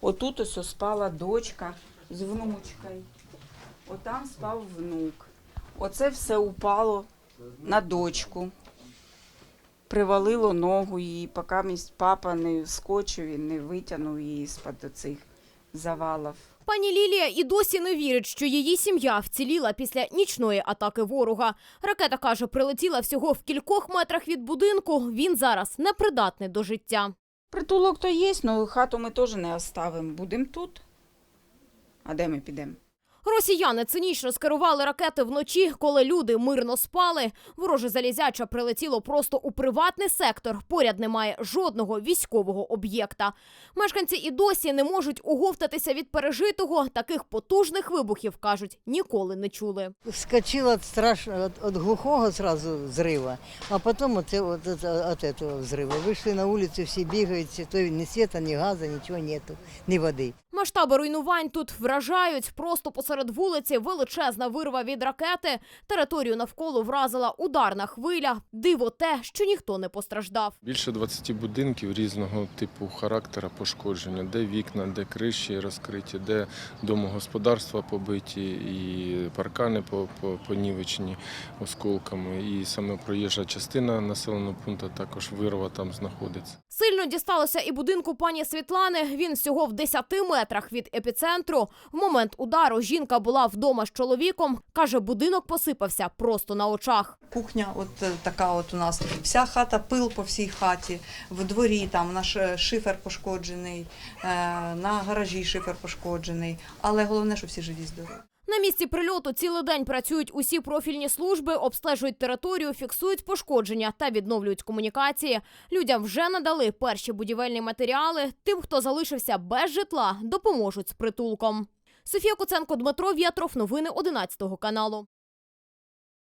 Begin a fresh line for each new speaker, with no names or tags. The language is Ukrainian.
Отут ось спала дочка з внучкою. Отам спав внук. Оце все упало на дочку. Привалило ногу її, поки місь папа не вскочив і не витягнув її з-під цих завалів.
Пані Лілія і досі не вірить, що її сім'я вціліла після нічної атаки ворога. Ракета каже, прилетіла всього в кількох метрах від будинку. Він зараз непридатний до життя.
Притулок то є, але хату ми теж не оставимо. Будемо тут. А де ми підемо?
Росіяни цинічно скерували ракети вночі, коли люди мирно спали. Вороже залізяча прилетіло просто у приватний сектор. Поряд немає жодного військового об'єкта. Мешканці і досі не можуть оговтатися від пережитого. Таких потужних вибухів кажуть, ніколи не чули.
Вскочил от страшного, от, от глухого сразу взрыва, а потом от, э- вот это- от этого взрыва. Вышли на улицу, все бегают, все- то ни света, ни газа, ничего нету, ни воды.
Масштаби руйнувань тут вражають. Просто посеред вулиці величезна вирва від ракети. Територію навколо вразила ударна хвиля. Диво те, що ніхто не постраждав.
Більше 20 будинків різного типу характера пошкодження, де вікна, де криші розкриті, де домогосподарства побиті, і паркани по- по- понівечені осколками. І саме проїжджа частина населеного пункту також вирва там знаходиться.
Сильно дісталося і будинку пані Світлани. Він всього в 10 метрах від епіцентру. В момент удару жінка була вдома з чоловіком. Каже, будинок посипався просто на очах.
Кухня, от е, така от у нас. Вся хата, пил по всій хаті. В дворі там наш е, шифер пошкоджений, е, на гаражі шифер пошкоджений. Але головне, що всі живі здорові.
На місці прильоту цілий день працюють усі профільні служби, обстежують територію, фіксують пошкодження та відновлюють комунікації. Людям вже надали перші будівельні матеріали. Тим, хто залишився без житла, допоможуть з притулком. Софія Куценко, Дмитро В'ятров. Новини 11 каналу.